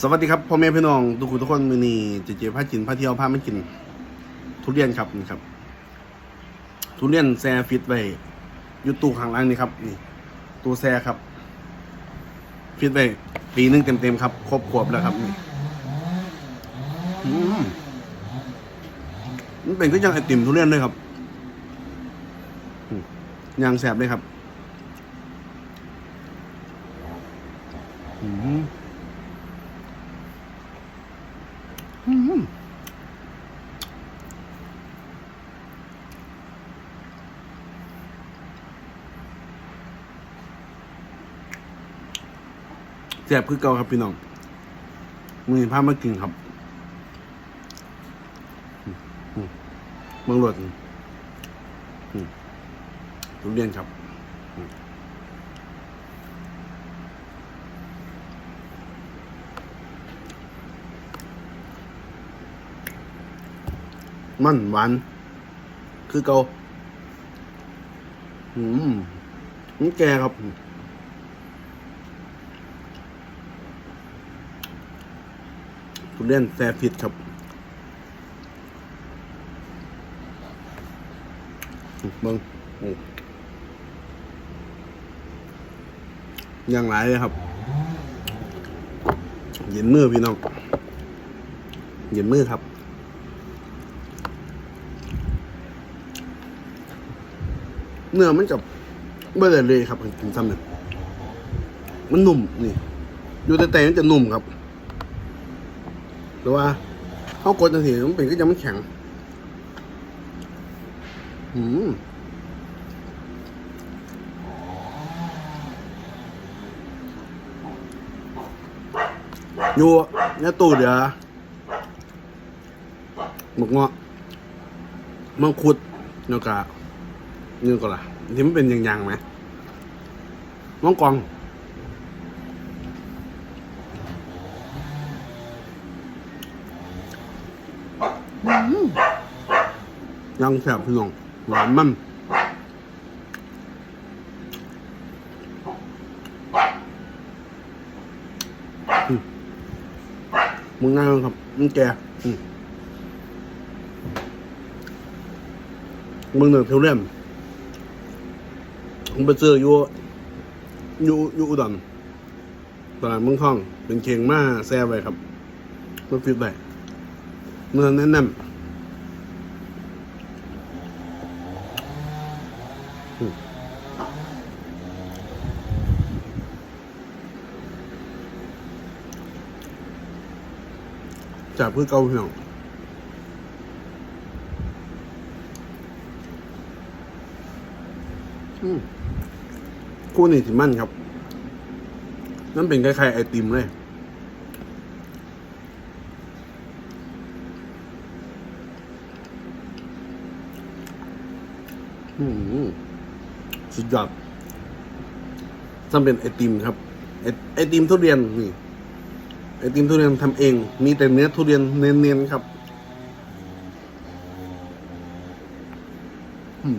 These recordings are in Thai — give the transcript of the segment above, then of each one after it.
สวัสดีครับพ่อแม่พี่น้องทุกคนทุกคนมือนี้เจเจพากินพาเที่ยวพามากิน ทุเรียนครับนี่ครับ ทุเรียนแซ่ฟิตไว้อยูตู้ข้างล่างนี่ครับ นี่ตู้แซ่ครับ ฟิตไว้ปีหนึงเต็มๆครับ ครบขวบแล้วครับนี่อืมมันเป็นก็ยังไอติมทุเรียนเลยครับยางแสบเลยครับ อืม อืม แซ่บคือเก่าครับพี่น้องมือนี้พามากินครับเมืองหลวดอืมทุเรียนครับ มันหวาน คือเกาอืมมันแกครับ ทุเรียนแซ่ฟิตครับ เบิ้งอ้ยังหลายเลยครับ เย็นมือพี่น้อง เย็นมือครับ เนื้อมันกับเบื่อเลยครับกินซ้ำเนี่ยมันนุ่มนี่ อยู่แต่แต่มันจะนุ่มครับหรือว่าเขากดจังสิมันเป็นก็ยังมันแข็งอืมอยู่ในตู้เดี๋ยวหมกเงาะมังคุดแล้วก็ นี่ก็ล่ะที่มันเป็นอย่างๆไหมมังกรยังแสบพี่น้องหวานมันมมึงง่ายครับมึงแกมึงเหนือเพียวเล่ม มึงไปซื้ออยู่อยู่อยู่อุดรตลาดเมึงทอง เป็นเข่งมาแซ่ไว้ครับมันฟิตไปเนื้อแน่นๆจากเพื่อเก่าพี่น้องอืม คู่นี้สิมั่นครับนั่นเป็นคล้ายๆไอติมเลยอืมสุดยอดทำเป็นไอติมครับ ไอไอติมทุเรียนนี่ ไอติมทุเรียนทำเอง มีแต่เนื้อทุเรียนเน้นๆครับอืม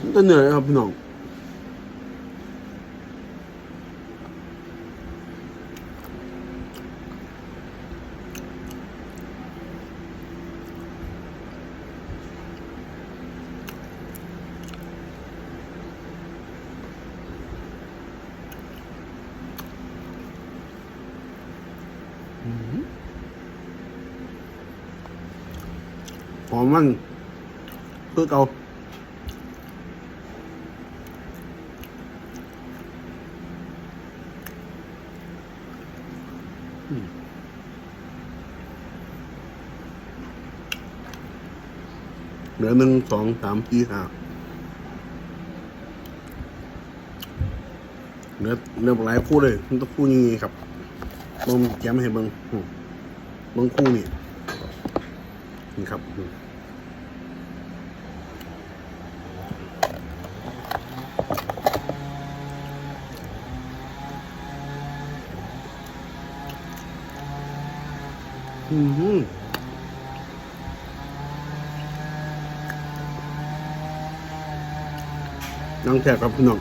มันจะเหนื่อยครับพี่น้อง หอมมันคือเก่าเหลือหนึ่งสองสามสี่ห้าเหลือเหลือหลายคู่เลย มันต้องคู่นี้ครับเบิ่งแกมให้เบิ่งมเบิ่งคู่นี่นี่ครับ อืมน้องแจกครับพี่น้อง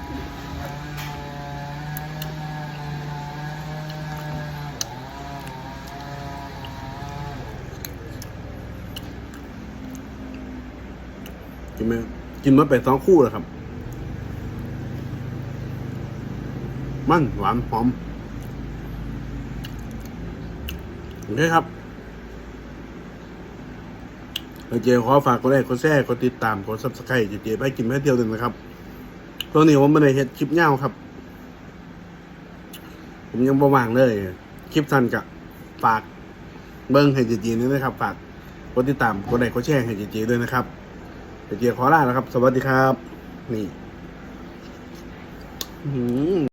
กินไหมกินมาไปสองคู่แล้วครับ มันหวานหอม โอเคครับ เจขอฝากกดไลค์กดแชร์กดติดตามกดซับสไครต์เจเจไปกินแม่เที่ยวหนึ่งนะครับตัวนี้ผมไม่ได้เฮ็ดคลิปยาครับ ผมยังประว่างเลย คลิปสั้นกับฝากเบิ้งให้เจเจนี่นะครับ ฝากกดติดตามกดไลค์กดแชร์ให้เจเจด้วยนะครับเจเจขอลาแล้วครับ สวัสดีครับ นี่หือ